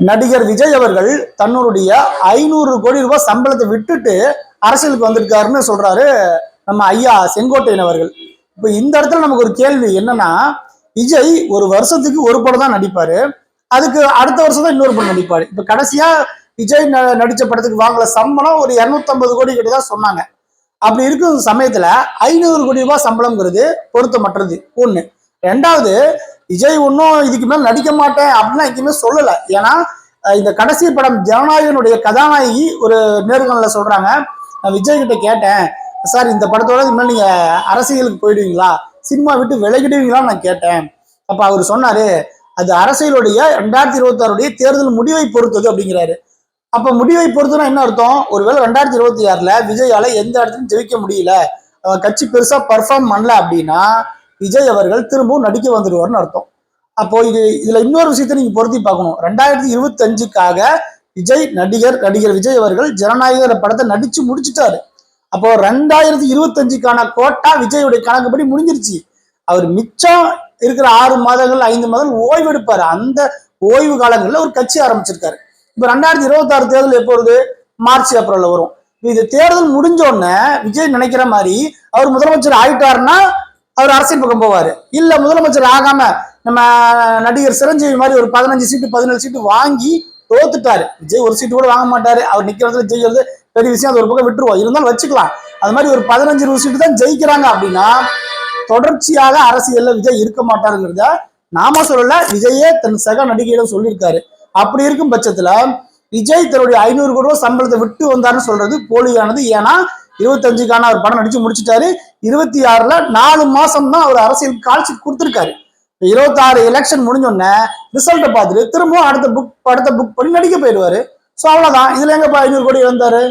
நடிகர் விஜய் அவர்கள் தன்னுடைய ஐநூறு கோடி ரூபாய் சம்பளத்தை விட்டுட்டு அரசியலுக்கு வந்திருக்காருன்னு சொல்றாரு நம்ம ஐயா செங்கோட்டையன் அவர்கள். இப்போ இந்த இடத்துல நமக்கு ஒரு கேள்வி என்னன்னா விஜய் ஒரு வருஷத்துக்கு ஒரு படம் தான் நடிப்பாரு. அதுக்கு அடுத்த வருஷம் தான் இன்னொரு படம் நடிப்பாரு. இப்போ கடைசியா விஜய் ந- நடிச்ச படத்துக்கு வாங்கல சம்பளம் ஒரு 250 கோடி கிட்ட தான் சொன்னாங்க. அப்படி இருக்கும் சமயத்துல ஐநூறு கோடி ரூபாய் சம்பளம்ங்கிறது பொருத்தமற்றது. ஒன்று ரெண்டாவது விஜய் ஒன்றும் இதுக்கு மேல நடிக்க மாட்டேன் அப்படிலாம் எங்கேயுமே சொல்லலை. ஏன்னா இந்த கடைசி படம் ஜனநாயகனுடைய கதாநாயகி ஒரு நேர்காணல சொல்றாங்க. நான் விஜய் கிட்ட கேட்டேன் சார் இந்த படத்தோட இனிமேல் நீங்க அரசியலுக்கு போயிடுவீங்களா? சினிமா விட்டு விலகிடுவீங்களான்னு நான் கேட்டேன். அப்ப அவர் சொன்னாரு அது அரசியலுடைய ரெண்டாயிரத்தி இருபத்தி ஆறுடைய தேர்தல் முடிவை பொறுத்தது அப்படிங்கிறாரு. அப்ப முடிவை பொறுத்துனா என்ன அர்த்தம்? ஒருவேளை ரெண்டாயிரத்தி இருபத்தி ஆறுல விஜயால எந்த இடத்துலையும் ஜெயிக்க முடியல கட்சி பெருசா பர்ஃபார்ம் பண்ணல அப்படின்னா விஜய் அவர்கள் திரும்பவும் நடிக்க வந்துடுவார்னு அர்த்தம். அப்போ இது இதுல இன்னொரு விஷயத்தை நீங்க பொருத்தி பார்க்கணும். ரெண்டாயிரத்தி இருபத்தி அஞ்சுக்காக விஜய் நடிகர் நடிகர் விஜய் அவர்கள் ஜனநாயகர் படத்தை நடிச்சு முடிச்சுட்டாரு. அப்போ ரெண்டாயிரத்தி இருபத்தஞ்சுக்கான கோட்டா விஜயுடைய கணக்குப்படி முடிஞ்சிருச்சு. அவர் மிச்சம் இருக்கிற ஆறு மாதங்கள் ஐந்து மாதங்கள் ஓய்வு எடுப்பாரு அந்த ஓய்வு காலங்களில் ஒரு கட்சி ஆரம்பிச்சிருக்காரு. இப்போ ரெண்டாயிரத்தி இருபத்தாறு தேர்தல் எப்போ வருது? மார்ச் ஏப்ரல்ல வரும். இது தேர்தல் முடிஞ்ச உடனே விஜய் நினைக்கிற மாதிரி அவர் முதலமைச்சர் ஆயிட்டாருன்னா அவர் அரசியல் பக்கம் போவார். இல்லை முதலமைச்சர் ஆகாம நம்ம நடிகர் சிரஞ்சீவி மாதிரி ஒரு பதினஞ்சு சீட்டு பதினேழு சீட்டு வாங்கி தோத்துட்டாரு. விஜய் ஒரு சீட்டு கூட வாங்க மாட்டாரு. அவர் நிக்கிறதுல ஜெயிக்கிறது பெரிய விஷயம். அது ஒரு பக்கம் விட்டுருவோம். இருந்தாலும் வச்சுக்கலாம். அது மாதிரி ஒரு பதினஞ்சு இருபது சீட்டு தான் ஜெயிக்கிறாங்க அப்படின்னா தொடர்ச்சியாக அரசியல்ல விஜய் இருக்க மாட்டாருங்கிறத நாம சொல்லல. விஜயே தன் சக நடிகையிடம் சொல்லியிருக்காரு. அப்படி இருக்கும் பட்சத்துல விஜய் தன்னுடைய ஐநூறு கோடி ரூபாய் சம்பளத்தை விட்டு வந்தாருன்னு சொல்றது போலியானது. ஏன்னா இருபத்தஞ்சுக்கான அவர் படம் நடிச்சு முடிச்சிட்டாரு. இருபத்தி ஆறுல நாலு மாசம் தான் அவர் அரசியல் கால்ஷீட் கொடுத்துருக்காரு. இருபத்தாறு எலெக்ஷன் முடிஞ்ச உடனே ரிசல்ட்டை பார்த்துட்டு திரும்பவும் அடுத்த புக் படத்தை புக் பண்ணி நடிக்க போயிடுவாரு. ஸோ அவ்வளவுதான். இதுல எங்கப்பா ஐநூறு கோடி வந்தாரு